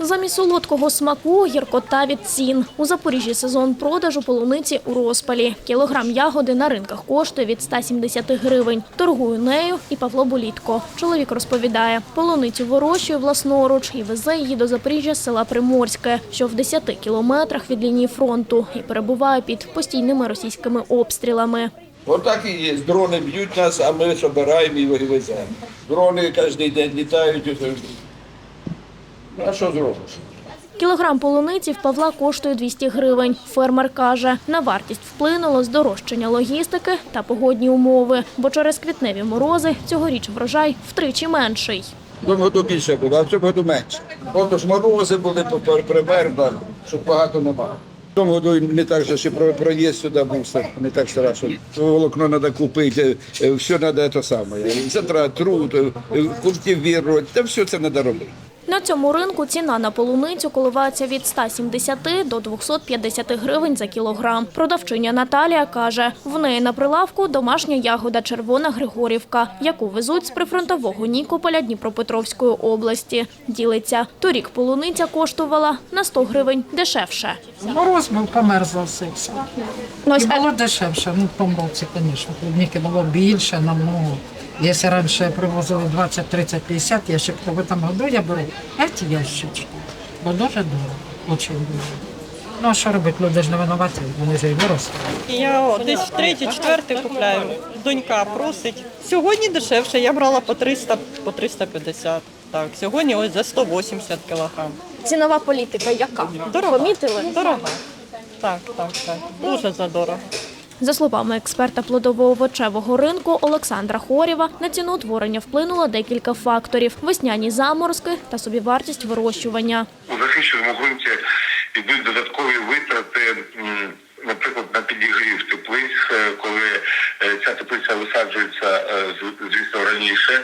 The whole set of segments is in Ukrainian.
Замість солодкого смаку гіркота від цін. У Запоріжжі сезон продажу полуниці у розпалі. Кілограм ягоди на ринках коштує від 170 гривень. Торгує нею і Павло Болітко. Чоловік розповідає, полуницю вирощує власноруч і везе її до Запоріжжя з села Приморське, що в 10 кілометрах від лінії фронту, і перебуває під постійними російськими обстрілами. Отак і є. Дрони б'ють нас, а ми збираємо і вивеземо. Дрони кожен день літають. Ну, А що зробиш? Кілограм полуниці в Павла коштує 200 гривень. Фермер каже, на вартість вплинуло здорожчання логістики та погодні умови, бо через квітневі морози цьогоріч врожай втричі менший. Тому году більше було, а в цьому году менше. Ото ж морози були примерно, щоб багато немає. В тому году не так же, що про- проїзд сюди був не так страшно. Волокно треба купити, е, все треба те саме. Затра, труд, е, культивувати, та все це треба робити. На цьому ринку ціна на полуницю коливається від 170 до 250 гривень за кілограм. Продавчиня Наталія каже, в неї на прилавку домашня ягода червона Григорівка, яку везуть з прифронтового Нікополя Дніпропетровської області. Ділиться, торік полуниця коштувала на 100 гривень дешевше. Мороз був, померзло все. І було дешевше, ну, році, звісно. Клубніки було більше, намного. Якщо раніше привозили 20, 30, 50 ящиків, то в цьому году я беру ці ящички. Бо дуже дорого, дуже дуже. Ну, а що робити, люди ж не винуваті, вони ж і виросли. Я о, десь в третій, четвертий купляю. Донька просить. Сьогодні дешевше, я брала по 300, по 350. Так, сьогодні ось за 180 кілограм. Цінова політика яка? Дорога. Помітили? Дорога. Так, так, так. Дуже задорого. За словами експерта плодово-овочевого ринку Олександра Хорєва, на ціноутворення вплинуло декілька факторів: весняні заморозки та собівартість вирощування. у захищеному ґрунті йдуть додаткові витрати, наприклад, на підігрів теплиць, е, коли е, ця теплиця висаджується, е, звісно, раніше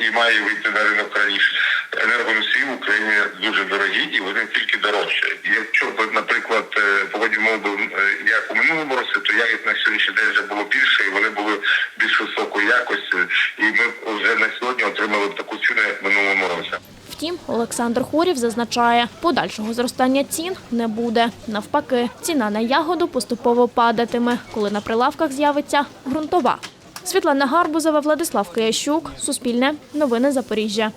і має вийти на ринок раніше. Енергоносії в Україні дуже дорогі і вони тільки дорожчають. Якщо наприклад, е, погодні умови були е, як у минулому році, то ягід на сьогоднішній день вже і вони були більш високої якості. І ми вже на сьогодні отримали таку ціну, як минулому році. Втім, Олександр Хорів зазначає, подальшого зростання цін не буде. Навпаки, ціна на ягоду поступово падатиме, коли на прилавках з'явиться ґрунтова. Світлана Гарбузова, Владислав Киящук, Суспільне, Новини Запоріжжя.